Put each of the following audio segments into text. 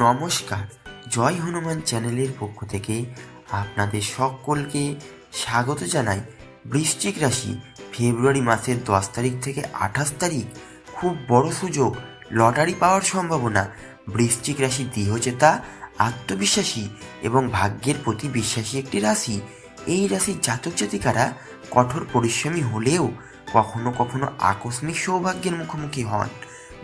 নমস্কার। জয় হনুমান চ্যানেলের পক্ষ থেকে আপনাদের সকলকে স্বাগত জানাই। বৃশ্চিক রাশি, ফেব্রুয়ারি মাসের দশ তারিখ থেকে আঠাশ তারিখ। খুব বড় সুযোগ, লটারি পাওয়ার সম্ভাবনা। বৃশ্চিক রাশি দৃঢ়চেতা আত্মবিশ্বাসী এবং ভাগ্যের প্রতি বিশ্বাসী একটি রাশি। এই রাশির জাতক জাতিকারা কঠোর পরিশ্রমী হলেও কখনো কখনো আকস্মিক সৌভাগ্যের মুখোমুখি হন।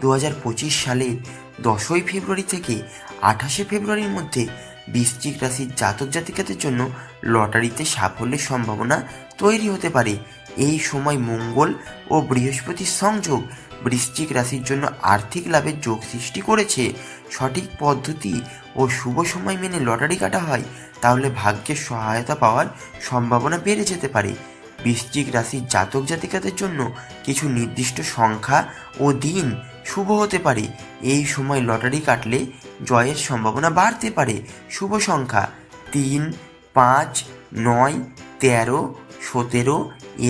দু হাজার পঁচিশ সালের দশই ফেব্রুয়ারি থেকে আঠাশে ফেব্রুয়ারির মধ্যে বৃশ্চিক রাশির জাতক জাতিকাদের জন্য লটারিতে সাফল্যের সম্ভাবনা তৈরি হতে পারে। এই সময় মঙ্গল ও বৃহস্পতির সংযোগ বৃশ্চিক রাশির জন্য আর্থিক লাভের যোগ সৃষ্টি করেছে। সঠিক পদ্ধতি ও শুভ সময় মেনে লটারি কাটা হয়, তাহলে ভাগ্যের সহায়তা পাওয়ার সম্ভাবনা বেড়ে যেতে পারে। বৃশ্চিক রাশির জাতক জাতিকাদের জন্য কিছু নির্দিষ্ট সংখ্যা ও দিন শুভ হতে পারে। এই সময় লটারি কাটলে জয়ের সম্ভাবনা বাড়তে পারে। শুভ সংখ্যা তিন, পাঁচ, নয়, তেরো, সতেরো,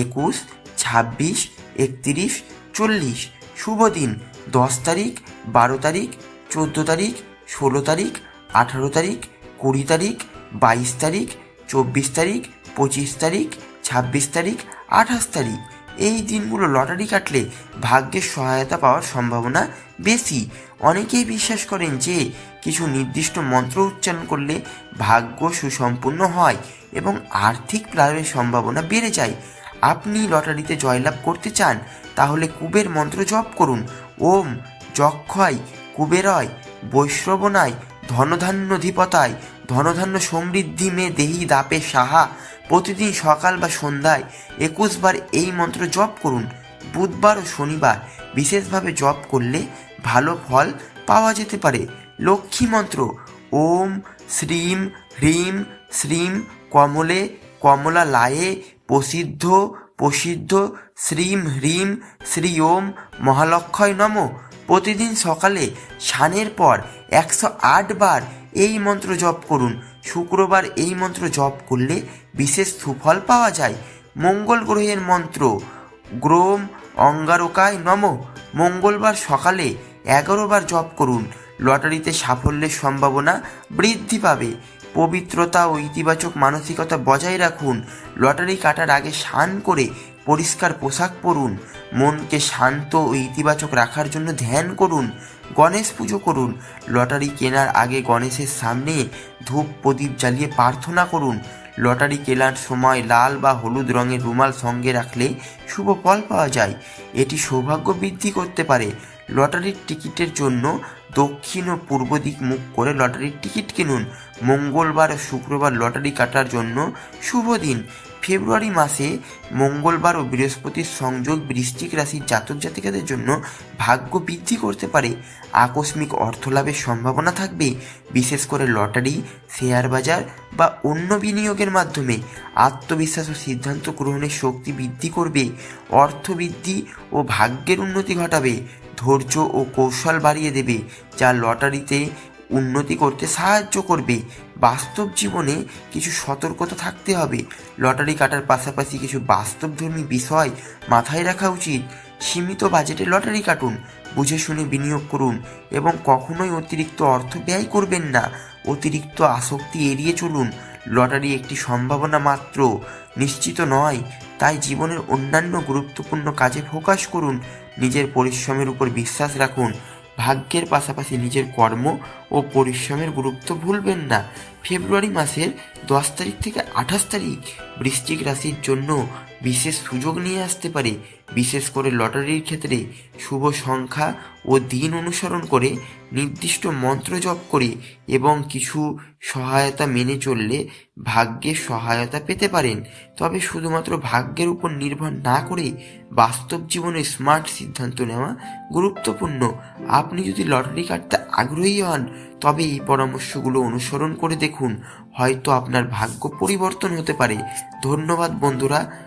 একুশ, ছাব্বিশ, একত্রিশ, চল্লিশ। শুভ দিন। দশ তারিখ, বারো তারিখ, চোদ্দ তারিখ, ষোলো তারিখ, আঠারো তারিখ, কুড়ি তারিখ, বাইশ তারিখ, চব্বিশ তারিখ, পঁচিশ তারিখ, ছাব্বিশ তারিখ, আঠাশ তারিখ। এই দিনগুলো লটারি কাটলে ভাগ্যের সহায়তা পাওয়ার সম্ভাবনা বেশি। অনেকেই বিশ্বাস করেন যে, কিছু নির্দিষ্ট মন্ত্র উচ্চারণ করলে ভাগ্য সুসম্পন্ন হয় এবং আর্থিক লাভের সম্ভাবনা বেড়ে যায়। আপনি লটারিতে জয়লাভ করতে চান, তাহলে কুবের মন্ত্র জপ করুন। ওম যক্ষয় কুবেরয়, বৈশ্রবনায় ধনধান্যধিপতায়, ধনধান্য সমৃদ্ধি মে দেহি দাপে সাহা প্রতিদিন সকাল বা সন্ধ্যায় একুশ বার এই মন্ত্র জপ করুন। বুধবার ও শনিবার বিশেষভাবে জপ করলে ভালো ফল পাওয়া যেতে পারে। লক্ষ্মী মন্ত্র, ওম, শ্রীম, হ্রিম, শ্রীম, কমলে কমলা লায়ে প্রসিদ্ধ প্রসিদ্ধ, শ্রীম, হ্রিম শ্রী ওম মহালক্ষয় নম। প্রতিদিন সকালে স্নানের পর একশো আট বার এই মন্ত্র জপ করুন। শুক্রবার এই মন্ত্র জপ করলে বিশেষ সুফল পাওয়া যায়। মঙ্গল গ্রহের মন্ত্র, গ্রোম অঙ্গারকায় নম। মঙ্গলবার সকালে এগারো বার জপ করুন। লটারিতে সাফল্যের সম্ভাবনা বৃদ্ধি পাবে। পবিত্রতা ও ইতিবাচক মানসিকতা বজায় রাখুন। লটারি কাটার আগে স্নান করে পরিষ্কার পোশাক পরুন। মনকে শান্ত ও ইতিবাচক রাখার জন্য ধ্যান করুন, গণেশ পুজো করুন, লটারি কেনার আগে গণেশের সামনে ধূপ প্রদীপ জ্বালিয়ে প্রার্থনা করুন। লটারি কেনার সময় লাল বা হলুদ রঙের রুমাল সঙ্গে রাখলে শুভ ফল পাওয়া যায়। এটি সৌভাগ্য বৃদ্ধি করতে পারে। লটারির টিকিটের জন্য দক্ষিণ ও পূর্ব দিক মুখ করে লটারির টিকিট কিনুন। মঙ্গলবার ও শুক্রবার লটারি কাটার জন্য শুভ দিন। ফেব্রুয়ারি মাসে মঙ্গলবার ও বৃহস্পতির সংযোগ বৃশ্চিক রাশির জাতক জাতিকাদের জন্য ভাগ্য বৃদ্ধি করতে পারে। আকস্মিক অর্থলাভের সম্ভাবনা থাকবে, বিশেষ করে লটারি, শেয়ার বাজার বা অন্য বিনিয়োগের মাধ্যমে। আত্মবিশ্বাস ও সিদ্ধান্ত গ্রহণের শক্তি বৃদ্ধি করবে, অর্থ বৃদ্ধি ও ভাগ্যের উন্নতি ঘটাবে, ধৈর্য ও কৌশল বাড়িয়ে দেবে, যা লটারিতে উন্নতি করতে সাহায্য করবে। বাস্তব জীবনে কিছু সতর্কতা থাকতে হবে। লটারি কাটার পাশাপাশি কিছু বাস্তবধর্মী বিষয় মাথায় রাখা উচিত। সীমিত বাজেটে লটারি কাটুন, বুঝে শুনে বিনিয়োগ করুন এবং কখনোই অতিরিক্ত অর্থ ব্যয় করবেন না। অতিরিক্ত আসক্তি এড়িয়ে চলুন। লটারি একটি সম্ভাবনা মাত্র, নিশ্চিত নয়। তাই জীবনের অন্যান্য গুরুত্বপূর্ণ কাজে ফোকাস করুন। নিজের পরিশ্রমের উপর বিশ্বাস রাখুন। ভাগ্যের পাশাপাশি নিজের কর্ম ও পরিশ্রমের গুরুত্ব ভুলবেন না। ফেব্রুয়ারি মাসের দশ তারিখ থেকে আঠাশ তারিখ বৃশ্চিক রাশির জন্য বিশেষ সুযোগ নিয়ে আসতে পারে। বিশেষ করে লটারির ক্ষেত্রে শুভ সংখ্যা ও দিন অনুসরণ করে নির্দিষ্ট মন্ত্র জপ করে এবং কিছু সহায়তা মেনে চললে ভাগ্যের সহায়তা পেতে পারেন। তবে শুধুমাত্র ভাগ্যের উপর নির্ভর না করে বাস্তব জীবনে স্মার্ট সিদ্ধান্ত নেওয়া গুরুত্বপূর্ণ। আপনি যদি লটারি কাটতে আগ্রহী হন, তবে এই পরামর্শগুলো অনুসরণ করে দেখুন, হয়তো আপনার ভাগ্য পরিবর্তন হতে পারে। ধন্যবাদ বন্ধুরা